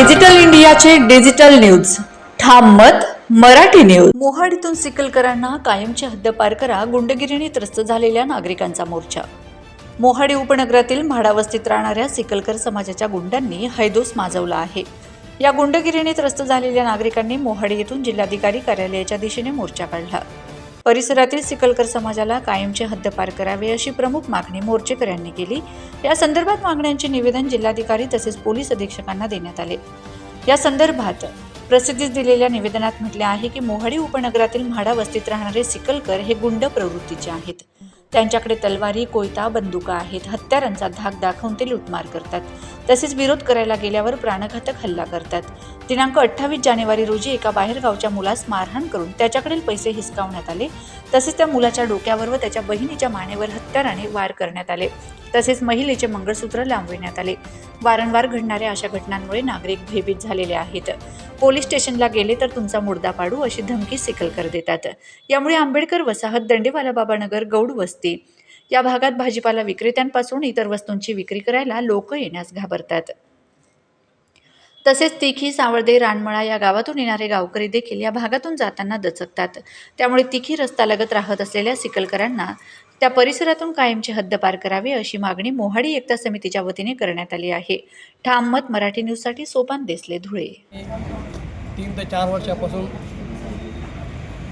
Digital इंडियाचे digital news. ठाम मत मराठी न्यूज. मोहाडीतून सिकलकरांना कायमची हद्दपार करा गुंडगिरीने त्रस्त झालेल्या नागरिकांचा मोर्चा. मोहाडी उपनगरातील म्हाडावस्तीत राहणाऱ्या सिकलकर समाजाच्या गुंडांनी हैदोस माजवला आहे. या गुंडगिरीने त्रस्त झालेल्या नागरिकांनी मोहाडी येथून जिल्हाधिकारी कार्यालयाच्या दिशेने मोर्चा काढला. परिसरातील सिकलकर समाजाला कायमचे हद्दपार करावे अशी प्रमुख मागणी मोर्चेकऱ्यांनी केली. या संदर्भात मागण्यांचे निवेदन जिल्हाधिकारी तसेच पोलीस अधीक्षकांना देण्यात आले. या संदर्भात प्रसिद्धीस दिलेल्या निवेदनात म्हटले आहे की मोहाडी उपनगरातील म्हाडा वस्तीत राहणारे सिकलकर हे गुंड प्रवृत्तीचे आहेत. त्यांच्याकडे तलवारी कोयता बंदुका आहेत. हत्यारांचा धाक दाखवून ते लुटमार करतात. तसेच विरोध करायला गेल्यावर प्राणघातक हल्ला करतात. दिनांक अठ्ठावीस जानेवारी रोजी एका बाहेरगावच्या मुलास मारहाण करून त्याच्याकडील पैसे हिसकावण्यात आले. तसेच त्या मुलाच्या डोक्यावर व त्याच्या बहिणीच्या मानेवर हत्याराने वार करण्यात आले. तसेच महिलेचे मंगळसूत्र लांबविण्यात आले. वारंवार घडणाऱ्या अशा घटनांमुळे नागरिक भयभीत झालेले आहेत. पोलीस स्टेशनला गेले तर तुमचा मुर्दा पाडू अशी धमकी सिकलकर देतात. यामुळे आंबेडकर वसाहत दंडेवाला बाबानगर गौड वस्ती. या भागात भाजीपाला विक्रेत्यांपासून इतर वस्तूंची विक्री करायला लोक येण्यास घाबरतात. तसेच तिखी सावळदे रानमळा या गावातून येणारे गावकरी देखील या भागातून जाताना दचकतात. त्यामुळे तिखी रस्ता लगत राहत असलेल्या सिकलकरांना त्या परिसरातून कायमची हद्दपार करावी अशी मागणी मोहाडी एकता समितीच्या वतीने करण्यात आली आहे. ठाम मत मराठी न्यूजसाठी सोपान देसले धुळे. तीन ते चार वर्षापासून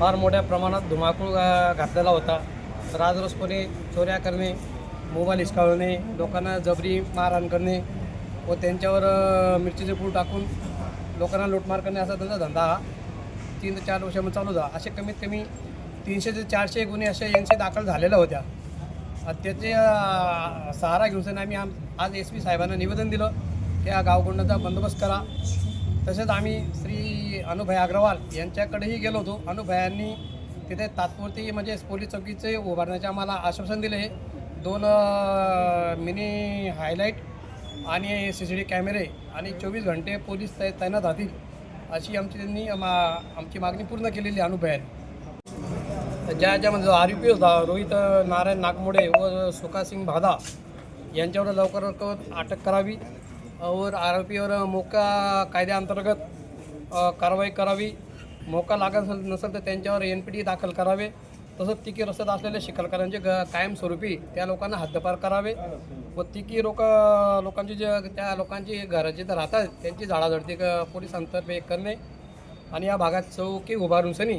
फार मोठ्या प्रमाणात धुमाकूळ घातलेला होता. राजरोसपणे चोऱ्या करणे मोबाईल हिसकावणे लोकांना जबरी मारहाण करणे व त्यांच्यावर मिरचीचे पूड टाकून लोकांना लूटमार करणे असा त्यांचा धंदा हा. तीन ते चार वर्षामध्ये चालू होता असे कमीत कमी तीनशे ते चारशे गुन्हे असे यांचे दाखल झालेल्या होत्या. त्याचे सहारा घेऊन आम्ही आम आज एस पी साहेबांना निवेदन दिलं की हा गावगुंडाचा बंदोबस्त करा. तसेच आम्ही श्री अनुभाई अग्रवाल यांच्याकडेही गेलो होतो. अनुभायांनी तिथे तात्पुरती म्हणजे पोलीस चौकीचे उभारण्याचे आम्हाला आश्वासन दिले दोन मिनी हायलाईट आणि सी सी टी कॅमेरे आणि चोवीस घंटे पोलीस तै तैनात राहतील अशी आमची त्यांनी मा आमची मागणी पूर्ण केलेली आहे ज्या ज्या म्हणजे आर आरोपी होता रोहित नारायण नागमोडे व सुखासिंग भादा यांच्यावर लवकर लवकर अटक करावी व आरोपीवर मोका कायद्याअंतर्गत कारवाई करावी. मोका लागत नसेल तर त्यांच्यावर एन पी टी दाखल करावे. तसंच तिकी रस्त्यात असलेल्या शिकलकरांचे ग कायमस्वरूपी त्या लोकांना हद्दपार करावे व तिकी लोक लोकांची जे त्या लोकांची घरं जिथं राहतात त्यांची झाडाझडती क- पोलिसांतर्फे करणे आणि या भागात चौकी उभारून सनी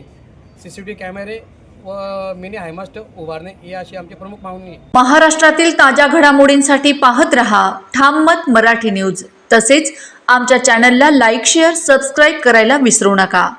सी सी टी कॅमेरे व मिनी हायमास्ट उभारणे ही अशी आमची प्रमुख मागणी महाराष्ट्रातील ताज्या घडामोडींसाठी पाहत रहा ठाम मत मराठी न्यूज. तसेच आमच्या चॅनलला लाईक शेअर सबस्क्राईब करायला विसरू नका.